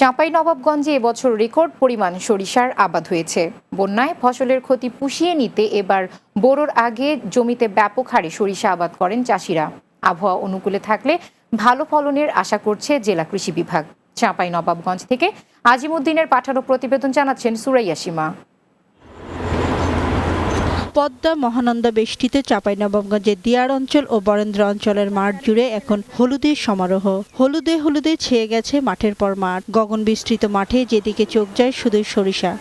চাঁপাই নবাবগঞ্জে এবছর রেকর্ড পরিমাণ সরিষার আবাদ হয়েছে। বন্যায় ফসলের ক্ষতি পুষিয়ে নিতে এবার বোরোর আগে জমিতে ব্যাপক হারে সরিষা আবাদ করেন চাষিরা। আবহাওয়া অনুকূলে থাকলে ভালো ফলনের আশা করছে জেলা কৃষি বিভাগ। চাঁপাই নবাবগঞ্জ থেকে আজিমুদ্দিনের পাঠানো প্রতিবেদন জানাচ্ছেন সুরাইয়া সীমা। পদ্মা, মহানন্দা বেষ্টিত চাঁপাইনবাবগঞ্জের দিয়ার অঞ্চল ও বরেন্দ্র অঞ্চলের মাঠ জুড়ে এখন হলুদের সমারোহ। হলুদে হলুদে ছেয়ে গেছে মাঠের পর মাঠ। গগন বিস্তৃত মাঠে যেদিকে চোখ যায় শুধু সরিষা।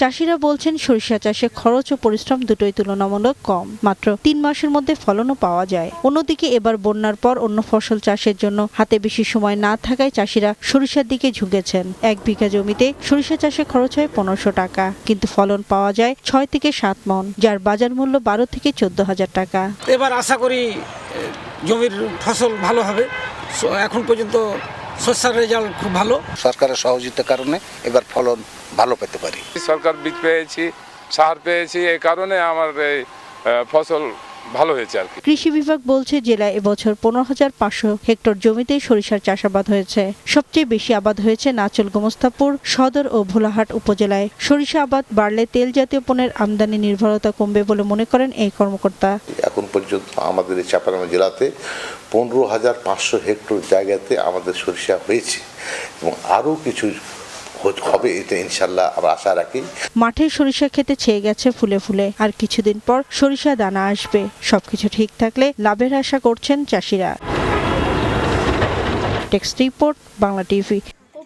চাষিরা বলছেন সরিষা চাষে খরচ ও পরিশ্রম দুটোই তুলনামূলক কম। মাত্র তিন মাসের মধ্যে ফলনও পাওয়া যায়। অন্যদিকে এবার বন্যার পর অন্য ফসল চাষের জন্য হাতে বেশি সময় না থাকায় চাষিরা সরিষার দিকে ঝুঁকেছেন। এক বিঘা জমিতে সরিষা চাষে খরচ হয় পনেরোশো টাকা, কিন্তু ফলন পাওয়া যায় ছয় থেকে সাত মন, যার বাজার মূল্য বারো থেকে চোদ্দ হাজার টাকা। এবার আশা করি জমির ফসল ভালো হবে। এখন পর্যন্ত শস্যার রেজাল্ট খুব ভালো। সরকারের সহযোগিতার কারণে এবার ফলন ভালো পেতে পারি। সরকার বীজ পেয়েছি সার পেয়েছি এই কারণে আমার এই ফসল ভালো হয়েছে আর কি। কৃষি বিভাগ বলছে জেলায় এবছর পনেরো হাজার পাঁচশো হেক্টর জমিতে সরিষার চাষাবাদ হয়েছে। সবচেয়ে বেশি আবাদ হয়েছে নাচল গোমস্তাপুর সদর ও ভোলাহাট উপজেলায়। সরিষা আবাদ বাড়লে তেল জাতীয় পণ্যের আমদানি নির্ভরতা কমবে বলে মনে করেন এই কর্মকর্তা। এখন পর্যন্ত আমাদের এই জেলাতে পনেরো হাজার পাঁচশো হেক্টর জায়গাতে আমাদের সরিষা হয়েছে এবং আরও কিছু হবে, এতে ইনশাল্লাহ আমরা আশা রাখি। মাঠে সরিষা খেতে ছেয়ে গেছে ফুলে ফুলে। আর কিছুদিন পর সরিষা দানা আসবে। সবকিছু ঠিক থাকলে লাভের আশা করছেন চাষিরা। Text report Bangla TV